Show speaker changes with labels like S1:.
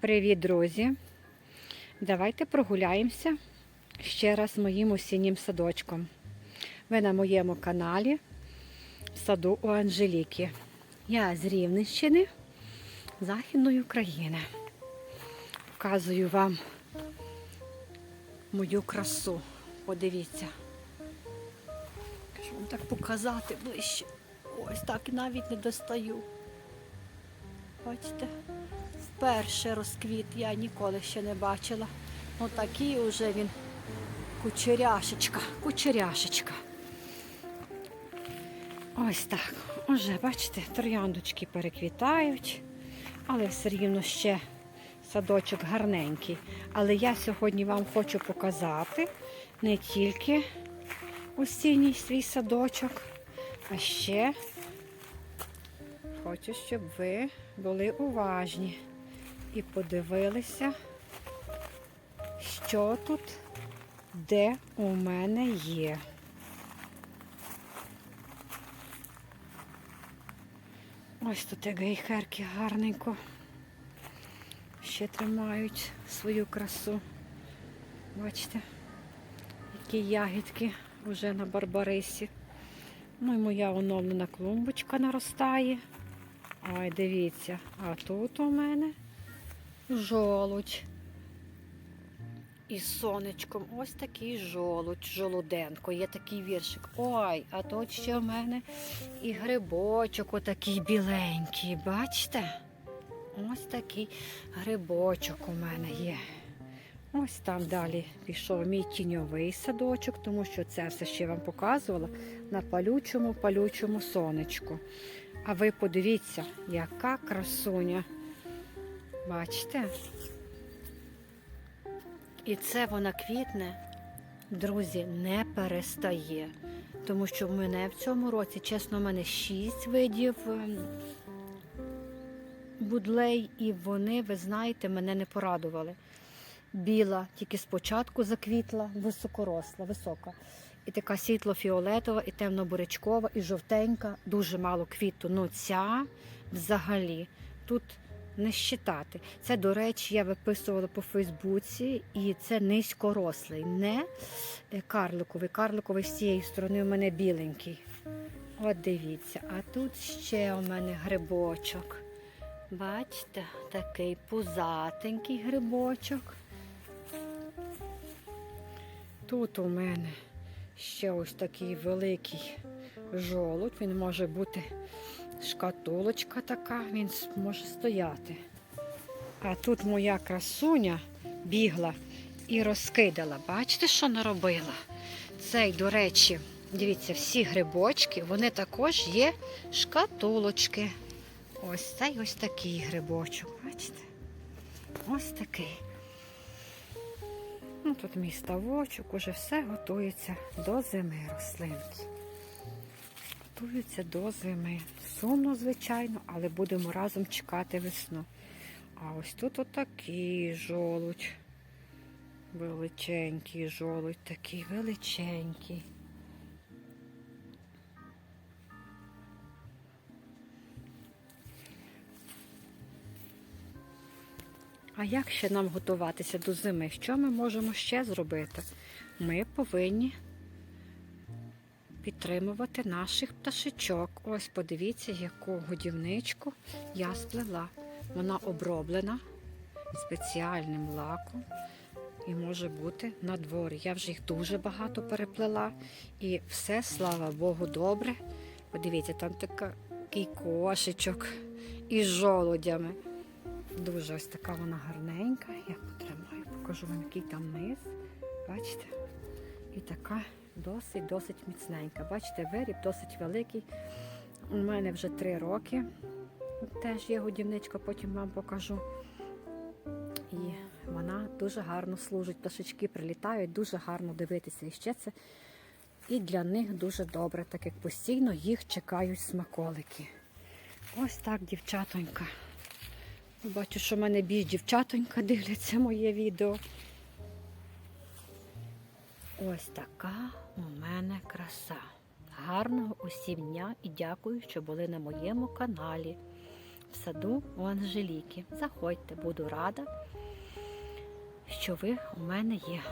S1: Привіт, друзі! Давайте прогуляємося ще раз моїм осіннім садочком. Ви на моєму каналі саду у Анжеліки. Я з Рівненщини, Західної України. Показую вам мою красу. Подивіться. Що вам так показати ближче? Ось так навіть не достаю. Бачите? Вперше розквіт я ніколи ще не бачила. Ну такий уже він кучеряшечка, кучеряшечка. Ось так. Уже, бачите, трояндочки переквітають, але все рівно ще садочок гарненький. Але я сьогодні вам хочу показати не тільки осінній свій садочок, а ще хочу, щоб ви були уважні і подивилися, що тут, де у мене є. Ось тут як гейхерки гарненько. Ще тримають свою красу. Бачите, які ягідки вже на барбарисі. Ну і моя оновлена клумбочка наростає. Ой, дивіться, а тут у мене жолудь. І сонечком ось такий жолудь, жолуденко. Є такий віршик. Ой, а тут ще в мене і грибочок отакий біленький. Бачите? Ось такий грибочок у мене є. Ось там далі пішов мій тіньовий садочок, тому що це все ще вам показувала на палючому палючому сонечку. А ви подивіться, яка красуня. Бачите? І це вона квітне, друзі, не перестає. Тому що в мене в цьому році, чесно, в мене шість видів ем, будлей, і вони, ви знаєте, мене не порадували. Біла, тільки спочатку заквітла, високоросла, висока. І така світло-фіолетова, і темно-бурячкова, і жовтенька, дуже мало квіту. Ну ця взагалі тут не щитати. Це, до речі, я виписувала по Фейсбуці, і це низькорослий, не е, карликовий. Карликовий з цієї сторони у мене біленький. От дивіться, а тут ще у мене грибочок. Бачите, такий пузатенький грибочок. Тут у мене ще ось такий великий жолудь. Він може бути шкатулочка така, він може стояти. А тут моя красуня бігла і розкидала. Бачите, що наробила? Цей, до речі, дивіться, всі грибочки, вони також є шкатулочки. Ось цей ось такий грибочок. Бачите? Ось такий. Ну, тут мій ставочок, уже все готується до зими рослинки. Готуються до зими. Сумно, звичайно, але будемо разом чекати весну. А ось тут отакий жолудь. Величенький жолудь, такий величенький. А як ще нам готуватися до зими? Що ми можемо ще зробити? Ми повинні підтримувати наших пташечок. Ось подивіться, яку годівничку я сплела. Вона оброблена спеціальним лаком і може бути на дворі. Я вже їх дуже багато переплела. І все, слава Богу, добре. Подивіться, там такий кошечок із жолудями. Дуже ось така вона гарненька. Я потримаю, покажу вам, який там низ. Бачите? І така досить-досить міцненька. Бачите, виріб досить великий. У мене вже три роки. Теж є годівничка, потім вам покажу. І вона дуже гарно служить. Пташечки прилітають, дуже гарно дивитися. І ще це і для них дуже добре, так як постійно їх чекають смаколики. Ось так, дівчатонька. Бачу, що в мене більш дівчатонька дивляться моє відео. Ось така у мене краса. Гарного усім дня і дякую, що були на моєму каналі. в саду у Анжеліки. Заходьте, буду рада, що ви у мене є.